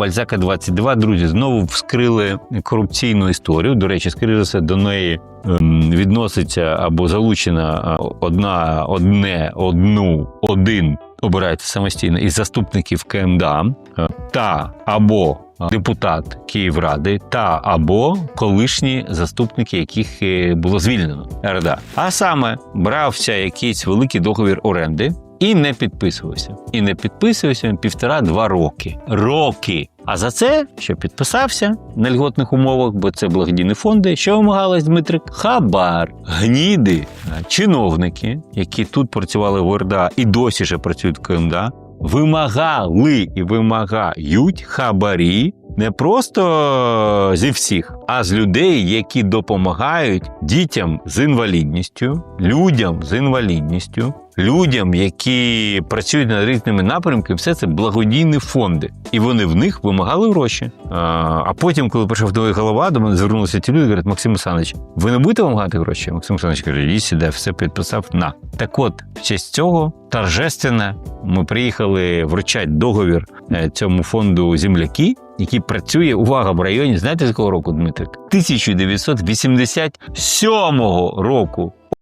Бальзака 22 друзі знову вскрили корупційну історію. До речі, скоріше до неї ем, відноситься або залучена одна, одне, одну, один обирається самостійно із заступників КМДА е, та або депутат Київради та або колишні заступники, яких е, було звільнено РДА. А саме брався якийсь великий договір оренди. І не підписувався. І не підписувався півтора-два роки. Роки. А за це, що підписався на льготних умовах, бо це благодійні фонди, що вимагалось Дмитрик? Хабар, гніди, чиновники, які тут працювали в ОРДА і досі ще працюють в КМДА, вимагали і вимагають хабарі не просто зі всіх, а з людей, які допомагають дітям з інвалідністю, людям з інвалідністю, людям, які працюють над різними напрямками, все це благодійні фонди, і вони в них вимагали гроші. А, потім, коли прийшов новий голова, до мене звернулися ті люди, говорять, Максим Олександрович, ви не будете вимагати гроші? Максим Олександрович каже, їй сіде, все підписав на. Так от, в честь цього торжественно ми приїхали вручати договір е, цьому фонду земляки. Який працює увага в районі, знаєте з якого року, Дмитрик? 1987 року